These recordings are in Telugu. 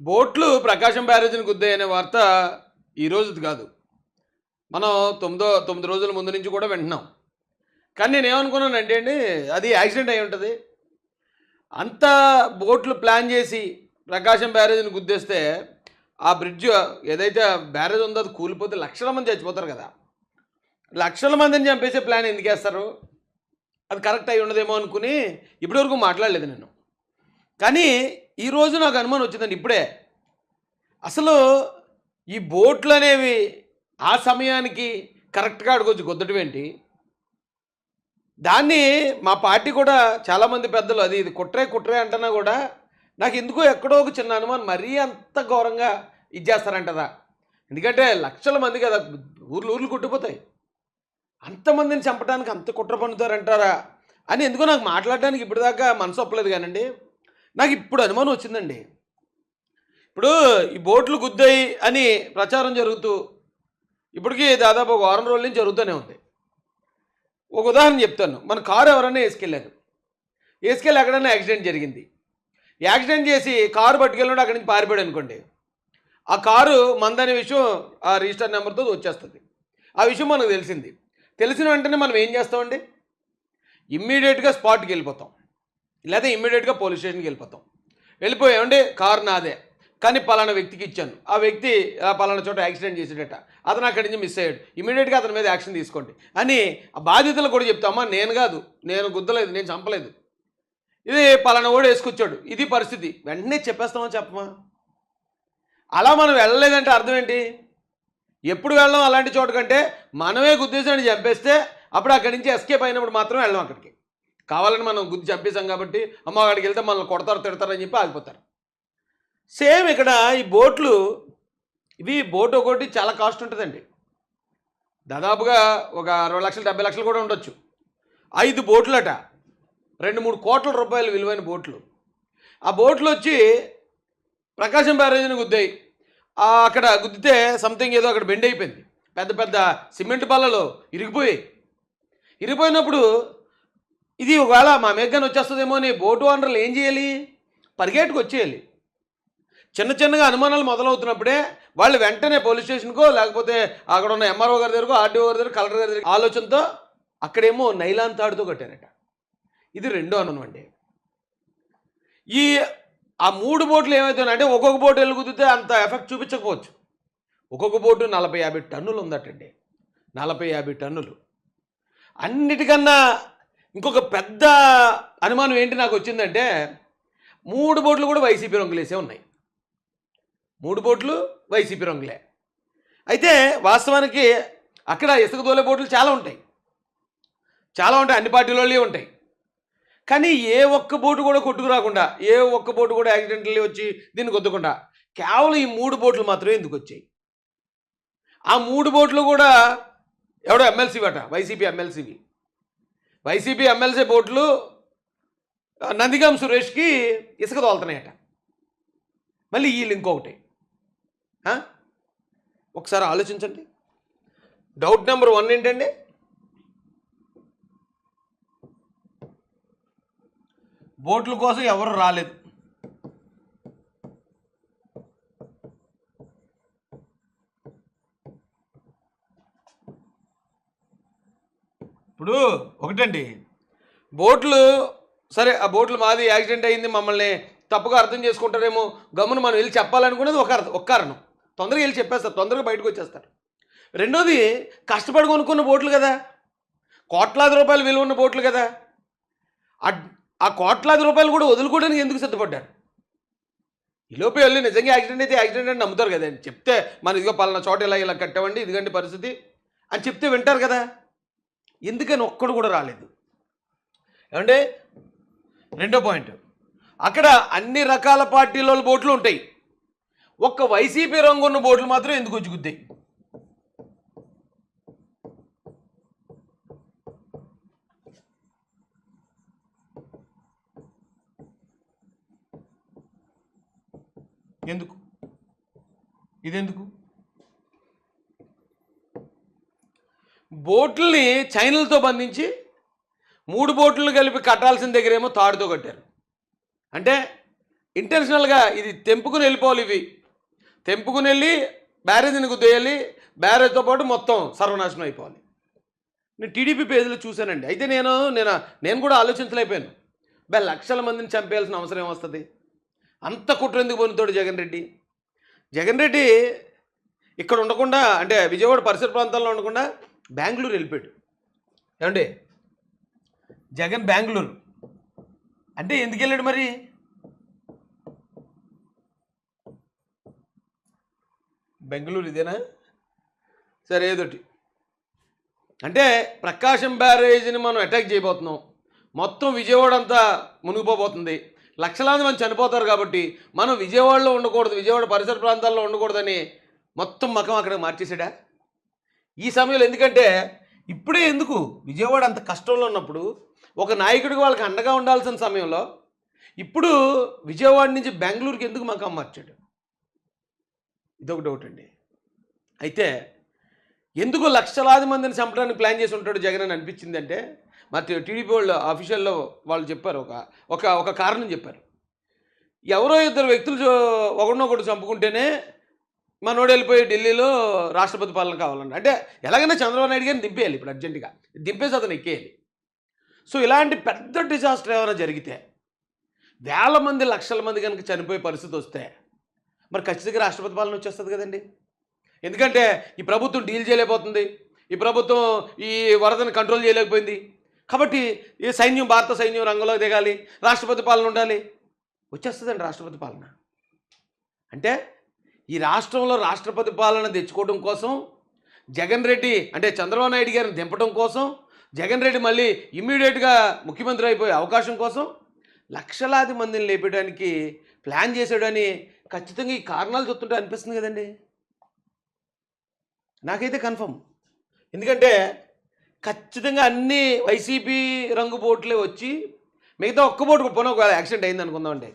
బోట్లు ప్రకాశం బ్యారేజ్ని గుద్దాయనే వార్త ఈ రోజుది కాదు. మనం తొమ్మిదో తొమ్మిది రోజుల ముందు నుంచి కూడా వింటున్నాం. కానీ నేను ఏమనుకున్నానంటే అండి అది యాక్సిడెంట్ అయి ఉంటుంది. అంత బోట్లు ప్లాన్ చేసి ప్రకాశం బ్యారేజ్ని గుద్దేస్తే ఆ బ్రిడ్జ్ ఏదైతే బ్యారేజ్ ఉందో అది కూలిపోతే లక్షల మంది చచ్చిపోతారు కదా. లక్షల మందిని చంపేసే ప్లాన్ ఎందుకు వేస్తారు? అది కరెక్ట్ అయి ఉండదేమో అనుకుని ఇప్పటివరకు మాట్లాడలేదు నేను. కానీ ఈరోజు నాకు అనుమానం వచ్చిందండి ఇప్పుడే. అసలు ఈ బోట్లు అనేవి ఆ సమయానికి కరెక్ట్గా అడగొచ్చు గుద్దటం ఏంటి? దాన్ని మా పార్టీ కూడా చాలామంది పెద్దలు అది ఇది కుట్రే కుట్రే అంటున్నా కూడా నాకు ఎందుకో ఎక్కడో ఒక చిన్న అనుమానం మరీ అంత ఘోరంగా ఇచ్చేస్తారంటదా. ఎందుకంటే లక్షల మంది కదా ఊర్లు ఊర్లు కుట్టిపోతాయి అంతమందిని చంపడానికి అంత కుట్ర పన్నుతారంటారా? అని ఎందుకో నాకు మాట్లాడడానికి ఇప్పటిదాకా మనసు ఒప్పలేదు కానండి. నాకు ఇప్పుడు అనుమానం వచ్చిందండి. ఇప్పుడు ఈ బోట్లు గుద్దాయి అని ప్రచారం జరుగుతూ ఇప్పటికీ దాదాపు ఒక వారం రోజుల నుంచి జరుగుతూనే ఉంది. ఒక ఉదాహరణ చెప్తాను. మన కారు ఎవరైనా వేసుకెళ్ళారు. వేసుకెళ్ళి ఎక్కడైనా యాక్సిడెంట్ జరిగింది. యాక్సిడెంట్ చేసి కారు పట్టుకెళ్ళినప్పుడు అక్కడి నుంచి పారిపోయాడు అనుకోండి. ఆ కారు మందనే విషయం ఆ రిజిస్టర్ నెంబర్తో వచ్చేస్తుంది. ఆ విషయం మనకు తెలిసింది. తెలిసిన వెంటనే మనం ఏం చేస్తామండి? ఇమ్మీడియట్గా స్పాట్కి వెళ్ళిపోతాం. లేదా ఇమ్మీడియట్గా పోలీస్ స్టేషన్కి వెళ్ళిపోతాం. వెళ్ళిపోయామండి కారు నాదే. కానీ పలానా వ్యక్తికి ఇచ్చాను. ఆ వ్యక్తి ఆ పలానా చోట యాక్సిడెంట్ చేసేటట. అతను అక్కడి నుంచి మిస్ అయ్యాడు. ఇమీడియట్గా అతని మీద యాక్షన్ తీసుకోండి. అని ఆ బాధితులు కూడా చెప్తామా నేను కాదు. నేను గుద్దలేదు. నేను చంపలేదు. ఇది పలానా ఓడు వేసుకొచ్చాడు. ఇది పరిస్థితి. వెంటనే చెప్పేస్తామా చెప్పమా? అలా మనం వెళ్ళలేదంటే అర్థం ఏంటి? ఎప్పుడు వెళ్ళడం అలాంటి చోట కంటే మనమే గుద్దేశాన్ని చంపేస్తే అప్పుడు అక్కడి నుంచి ఎస్కేప్ అయినప్పుడు మాత్రం వెళ్ళాం అక్కడికి. కావాలని మనం గుద్ది చంపేశాం కాబట్టి అమ్మ వెళ్తే మనల్ని కొడతారు తిడతారని చెప్పి ఆగిపోతారు. సేమ్ ఇక్కడ ఈ బోట్లు ఇవి బోట్ ఒకటి చాలా కాస్ట్ ఉంటుందండి. దాదాపుగా ఒక అరవై లక్షలు డెబ్బై లక్షలు కూడా ఉండొచ్చు. ఐదు బోట్లట రెండు మూడు కోట్ల రూపాయలు విలువైన బోట్లు. ఆ బోట్లు వచ్చి ప్రకాశం బ్యారేజ్ని గుద్దాయి. అక్కడ గుద్దితే సంథింగ్ ఏదో అక్కడ బెండ్ అయిపోయింది. పెద్ద పెద్ద సిమెంట్ బల్లలు ఇరిగిపోయాయి. ఇరిగిపోయినప్పుడు ఇది ఒకవేళ మా మేఘాన్ని వచ్చేస్తుందేమో అని బోటు ఓనర్లు ఏం చేయాలి? పరిగెట్టుకు వచ్చేయాలి. చిన్న చిన్నగా అనుమానాలు మొదలవుతున్నప్పుడే వాళ్ళు వెంటనే పోలీస్ స్టేషన్కో లేకపోతే అక్కడ ఉన్న ఎంఆర్ఓ గారి దగ్గరకో ఆర్డీఓ గారి దగ్గర కలెక్టర్ గారి దగ్గర ఆలోచనతో అక్కడేమో నైలాన్ తాడుతో కట్టారట. ఇది రెండో అనుమానం అండి. ఈ ఆ మూడు బోట్లు ఏమవుతున్నాయంటే ఒక్కొక్క బోటు వెళ్ళి అంత ఎఫెక్ట్ చూపించకపోవచ్చు. ఒక్కొక్క బోటు నలభై యాభై టన్నులు ఉందటండి. నలభై యాభై టన్నులు. అన్నిటికన్నా ఇంకొక పెద్ద అనుమానం ఏంటి నాకు వచ్చిందంటే మూడు బోట్లు కూడా వైసీపీ రంగులేసే ఉన్నాయి. మూడు బోట్లు వైసీపీ రంగులే. అయితే వాస్తవానికి అక్కడ ఇసుక దోలే బోట్లు చాలా ఉంటాయి. చాలా ఉంటాయి అన్ని పార్టీలలో ఉంటాయి. కానీ ఏ ఒక్క బోటు కూడా కొట్టుకురాకుండా ఏ ఒక్క బోటు కూడా యాక్సిడెంట్లు వచ్చి దీన్ని కొద్దకుండా కేవలం ఈ మూడు బోట్లు మాత్రమే ఎందుకు వచ్చాయి? ఆ మూడు బోట్లు కూడా ఎవడో ఎమ్మెల్సీ అట వైసీపీ ఎమ్మెల్సీవి. వైసీపీ ఎమ్మెల్సీ బోట్లు నందిగం సురేష్కి ఇసుక తోలుతున్నాయట. మళ్ళీ వీళ్ళు ఇంకొకటి ఒకసారి ఆలోచించండి. డౌట్ నెంబర్ వన్ ఏంటండి? బోట్ల కోసం ఎవరు రాలేదు ఇప్పుడు ఒకటండి బోట్లు సరే ఆ బోట్లు మాది యాక్సిడెంట్ అయింది మమ్మల్ని తప్పుగా అర్థం చేసుకుంటారేమో గమ్మున మనం వెళ్ళి చెప్పాలనుకునేది ఒక అర్థం ఒక కారణం. తొందరగా వెళ్ళి చెప్పేస్తారు తొందరగా బయటకు వచ్చేస్తారు. రెండోది కష్టపడి కొనుక్కున్న బోట్లు కదా. కోట్లాది రూపాయలు విలువ ఉన్న బోట్లు కదా. ఆ- కోట్లాది రూపాయలు కూడా వదులుకోవడానికి ఎందుకు సిద్ధపడ్డారు? ఈలోపే వెళ్ళి నిజంగా యాక్సిడెంట్ అయితే యాక్సిడెంట్ అని నమ్ముతారు కదా. చెప్తే మన ఇదిగో పలానా చోట ఇలా ఇలా కట్టామండి ఇదిగండి పరిస్థితి అని చెప్తే వింటారు కదా. ఎందుకని ఒక్కడు కూడా రాలేదు. ఏమంటే రెండో పాయింట్. అక్కడ అన్ని రకాల పార్టీల బోట్లు ఉంటాయి. ఒక్క వైసీపీ రంగు ఉన్న బోట్లు మాత్రం ఎందుకు వచ్చుకుతాయి ఎందుకు ఇది ఎందుకు? ఇదెందుకు? బోట్లని చైనలతో బంధించి మూడు బోట్లను కలిపి కట్టాల్సిన దగ్గరేమో తాడుతో కట్టారు. అంటే ఇంటెన్షనల్గా ఇది తెంపుకుని వెళ్ళిపోవాలి ఇవి. తెంపుకుని వెళ్ళి బ్యారేజ్ని గుద్దేయాలి బ్యారేజ్తో పాటు మొత్తం సర్వనాశనం అయిపోవాలి. నేను టీడీపీ పేజీలో చూశానండి. అయితే నేను నేను నేను కూడా ఆలోచించలేకపోయాను. బా లక్షల మందిని చంపేయాల్సిన అవసరం ఏమొస్తుంది? అంత కుట్ర ఎందుకు పొందుతాడు జగన్ రెడ్డి? జగన్ రెడ్డి ఇక్కడ ఉండకుండా అంటే విజయవాడ పరిసర ప్రాంతాల్లో ఉండకుండా బెంగళూరు వెళ్ళిపోయాడు. ఏమండి? జగన్ బెంగళూరు. అంటే ఎందుకు వెళ్ళాడు మరి? బెంగళూరు ఇదేనా? సరే ఏదోటి అంటే ప్రకాశం బ్యారేజ్ని మనం అటాక్ చేయబోతున్నాం. మొత్తం విజయవాడ అంతా మునిగిపోబోతుంది. లక్షలాది మంది చనిపోతారు కాబట్టి మనం విజయవాడలో ఉండకూడదు విజయవాడ పరిసర ప్రాంతాల్లో ఉండకూడదని మొత్తం మకం అక్కడ మార్చేసాడా ఈ సమయంలో ఎందుకంటే ఇప్పుడే ఎందుకు విజయవాడ అంత కష్టంలో ఉన్నప్పుడు ఒక నాయకుడికి వాళ్ళకి అండగా ఉండాల్సిన సమయంలో ఇప్పుడు విజయవాడ నుంచి బెంగళూరుకి ఎందుకు మాకు మార్చాడు ఇదొక డౌట్ అండి. అయితే ఎందుకు లక్షలాది మందిని చంపడానికి ప్లాన్ చేసి ఉంటాడు జగన్ అని అనిపించింది అంటే మరి టీడీపీ వాళ్ళు అఫీషియల్లో వాళ్ళు చెప్పారు ఒక ఒక ఒక కారణం చెప్పారు. ఎవరో ఇద్దరు వ్యక్తులు ఒకడినొకడు చంపుకుంటేనే మనోడు వెళ్ళిపోయి ఢిల్లీలో రాష్ట్రపతి పాలన కావాలండి అంటే ఎలాగైనా చంద్రబాబు నాయుడు గారిని దింపేయాలి ఇప్పుడు అర్జెంటుగా. దింపేసి అతను ఎక్కేయాలి. సో ఇలాంటి పెద్ద డిజాస్టర్ ఏమైనా జరిగితే వేల మంది లక్షల మంది కనుక చనిపోయే పరిస్థితి వస్తే మరి ఖచ్చితంగా రాష్ట్రపతి పాలన వచ్చేస్తుంది కదండి. ఎందుకంటే ఈ ప్రభుత్వం డీల్ చేయలేకపోతుంది. ఈ ప్రభుత్వం ఈ వరదను కంట్రోల్ చేయలేకపోయింది. కాబట్టి ఈ సైన్యం భారత సైన్యం రంగంలో దిగాలి. రాష్ట్రపతి పాలన ఉండాలి. వచ్చేస్తుందండి రాష్ట్రపతి పాలన. అంటే ఈ రాష్ట్రంలో రాష్ట్రపతి పాలన తెచ్చుకోవడం కోసం జగన్ రెడ్డి అంటే చంద్రబాబు నాయుడు గారిని దింపడం కోసం జగన్ రెడ్డి మళ్ళీ ఇమ్మీడియట్గా ముఖ్యమంత్రి అయిపోయే అవకాశం కోసం లక్షలాది మందిని లేపడానికి ప్లాన్ చేశాడని ఖచ్చితంగా ఈ కారణాలు చూస్తుంటే అనిపిస్తుంది కదండి. నాకైతే కన్ఫర్మ్. ఎందుకంటే ఖచ్చితంగా అన్ని వైసీపీ రంగు బోట్లే వచ్చి మిగతా ఒక్క బోటు పోనీ ఒకవేళ యాక్సిడెంట్ అయింది అనుకుందామండి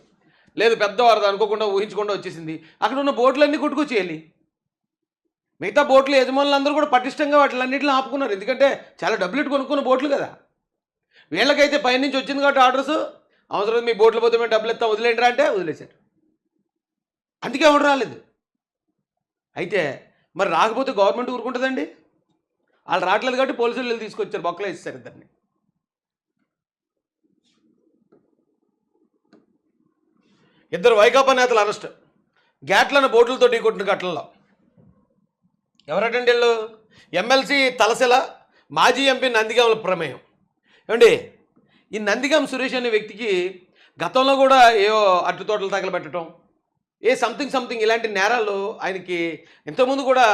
లేదు పెద్దవారు అనుకోకుండా ఊహించకుండా వచ్చేసింది. అక్కడ ఉన్న బోట్లన్నీ కొట్టుకొచ్చేయాలి. మిగతా బోట్లు యజమానులు అందరూ కూడా పటిష్టంగా వాటిలన్నింటిని ఆపుకున్నారు. ఎందుకంటే చాలా డబ్బులు కొనుక్కున్న బోట్లు కదా. వీళ్ళకైతే పైనుంచి వచ్చింది కాబట్టి ఆర్డర్స్ అవసరం మీ బోట్లు పోతే మేము డబ్బులు ఇస్తాం వదిలేండి అంటే వదిలేశారు. అందుకే ఎవరు రాలేదు. అయితే మరి రాకపోతే గవర్నమెంట్ ఊరుకుంటుందండి? వాళ్ళు రావట్లేదు కాబట్టి పోలీసులు వెళ్ళి తీసుకొచ్చారు బొక్కలే ఇస్తారు ఇద్దరిని. ఇద్దరు వైకాపా నేతలు అరెస్ట్. గ్యాట్లను బోట్లతో ఢీకొట్టిన ఘటనలో. ఎవరటండి వీళ్ళు? ఎమ్మెల్సీ తలసెల మాజీ ఎంపీ నందిగాముల ప్రమేయం. ఏమండి ఈ నందిగాం సురేష్ అనే వ్యక్తికి గతంలో కూడా ఏవో అట్టు తోటలు తగలబెట్టడం ఏ సంథింగ్ సంథింగ్ ఇలాంటి నేరాలు ఆయనకి ఇంతకుముందు కూడా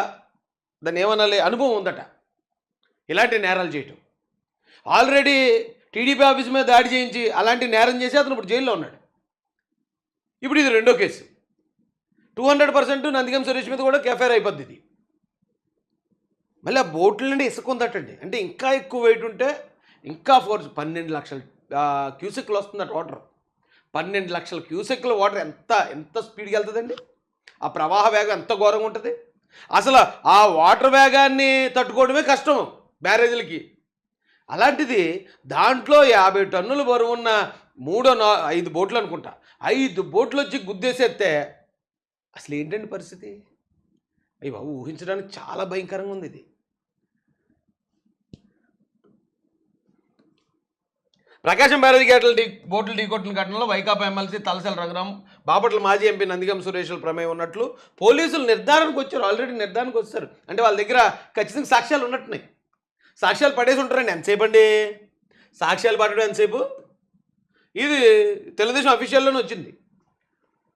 దాన్ని ఏమనాలి అనుభవం ఉందట. ఇలాంటి నేరాలు చేయటం. ఆల్రెడీ టీడీపీ ఆఫీస్ మీద దాడి చేయించి అలాంటి నేరం చేసి అతను ఇప్పుడు జైల్లో ఉన్నాడు. ఇప్పుడు ఇది రెండో case. Two hundred percent Nandigam Suresh మీద కూడా కెఫైర్ అయిపోద్ది ఇది. మళ్ళీ ఆ బోట్ల నుండి ఇసుక ఉందటండి అంటే ఇంకా ఎక్కువ వెయిట్ ఉంటే ఇంకా ఫోర్స్ పన్నెండు లక్షల క్యూసెక్లు వస్తుందట వాటర్ పన్నెండు లక్షల క్యూసెక్ల వాటర్ ఎంత ఎంత స్పీడ్గా వెళ్తుందండి? ఆ ప్రవాహ వేగం ఎంత ఘోరంగా ఉంటుంది? అసలు ఆ వాటర్ వేగాన్ని తట్టుకోవడమే కష్టం బ్యారేజీలకి. అలాంటిది దాంట్లో యాభై టన్నులు బరువున్న మూడో నా ఐదు బోట్లు అనుకుంటా. ఐదు బోట్లు వచ్చి గుద్దేసేస్తే అసలు ఏంటండి పరిస్థితి? అయ్యి బాబు ఊహించడానికి చాలా భయంకరంగా ఉంది ఇది. ప్రకాశం బ్యారేజ్ గేట్ల ఢీ బోట్లు ఢీకొట్టిన ఘటనలో వైకాపా ఎమ్మెల్సీ తలసల రఘురాం బాపట్ల మాజీ ఎంపీ నందిగం సురేష్ల ప్రమేయం ఉన్నట్లు పోలీసులు నిర్ధారణకు వచ్చారు ఆల్రెడీ నిర్ధారణకు వచ్చారు అంటే వాళ్ళ దగ్గర ఖచ్చితంగా సాక్ష్యాలు ఉన్నట్టున్నాయి. సాక్ష్యాలు పడేసి ఉంటారండి ఎంతసేపు అండి సాక్ష్యాలు పడడం ఎంతసేపు? ఇది తెలుగుదేశం అఫీషియల్లోనే వచ్చింది.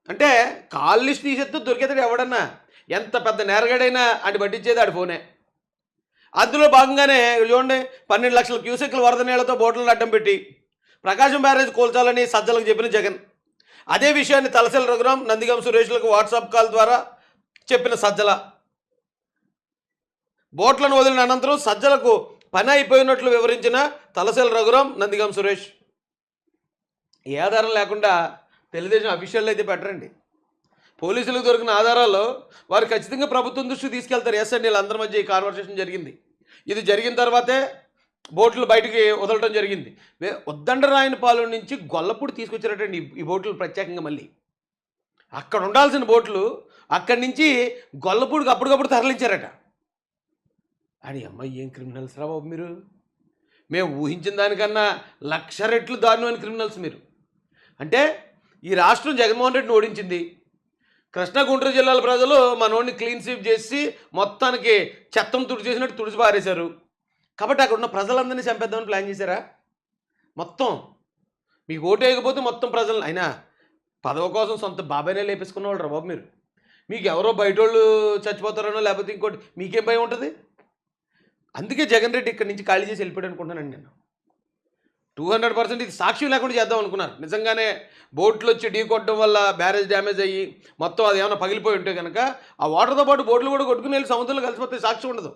అంటే కాల్ లిస్ట్ తీసేస్తే దొరికేతాడు ఎవడన్నా? ఎంత పెద్ద నేరగాడైనా అటు పట్టించేది ఆడి ఫోనే. అందులో భాగంగానే చూడండి పన్నెండు లక్షల క్యూసెక్ల వరద నీళ్ళతో బోట్లను అడ్డం పెట్టి ప్రకాశం బ్యారేజ్ కూల్చాలని సజ్జలకు చెప్పిన జగన్. అదే విషయాన్ని తలసెల రఘురాం నందిగం సురేష్లకు వాట్సాప్ కాల్ ద్వారా చెప్పిన సజ్జల. బోట్లను వదిలిన అనంతరం సజ్జలకు పని అయిపోయినట్లు వివరించిన తలసెల రఘురాం నందిగం సురేష్. ఏ ఆధారం లేకుండా తెలుగుదేశం అఫీషియల్ అయితే పెట్టరండి పోలీసులకు దొరికిన ఆధారాలు వారు ఖచ్చితంగా ప్రభుత్వం దృష్టికి తీసుకెళ్తారు. ఎస్ అండి వీళ్ళందరి మధ్య ఈ కాన్వర్సేషన్ జరిగింది. ఇది జరిగిన తర్వాతే బోట్లు బయటికి వదలటం జరిగింది. వే- ఉద్దండరాయనపాలెం నుంచి గొల్లపూడి తీసుకొచ్చారటండి ఈ బోట్లు ప్రత్యేకంగా మళ్ళీ. అక్కడ ఉండాల్సిన బోట్లు అక్కడి నుంచి గొల్లపూడికి అప్పటికప్పుడు తరలించారట. అని అమ్మాయి ఏం క్రిమినల్స్ రా బాబు మీరు? మేము ఊహించిన దానికన్నా లక్ష రెట్లు దారుణమైన క్రిమినల్స్ మీరు. అంటే ఈ రాష్ట్రం జగన్మోహన్ రెడ్డిని ఓడించింది. కృష్ణా గుంటూరు జిల్లాల ప్రజలు మనోడిని క్లీన్ స్వీప్ చేసి మొత్తానికి చెత్తం తుడి చేసినట్టు తుడిచి పారేశారు. కాబట్టి అక్కడ ఉన్న ప్రజలందరినీ చంపేద్దామని ప్లాన్ చేశారా? మొత్తం మీకు ఓటు వేయకపోతే మొత్తం ప్రజలు అయినా పదవి కోసం సొంత బాబాయ్నే లేపేసుకున్న వాళ్ళు రా బాబు మీరు? మీకు ఎవరో బయట వాళ్ళు చచ్చిపోతారనో లేకపోతే ఇంకోటి మీకేం భయం ఉంటుంది? అందుకే జగన్ రెడ్డి ఇక్కడి నుంచి ఖాళీ చేసి వెళ్ళిపోయాడు అనుకుంటున్నాను నేను. టూ హండ్రెడ్ పర్సెంట్ ఇది సాక్షి లేకుండా చేద్దాం అనుకున్నారు. నిజంగానే బోట్లు వచ్చి ఢీ కొట్టడం వల్ల బ్యారేజ్ డ్యామేజ్ అయ్యి మొత్తం అది ఏమైనా పగిలిపోయి ఉంటే కనుక ఆ వాటర్తో పాటు బోట్లు కూడా కొట్టుకుని వెళ్ళి సముద్రంలో కలిసిపోతే సాక్షి ఉండదు.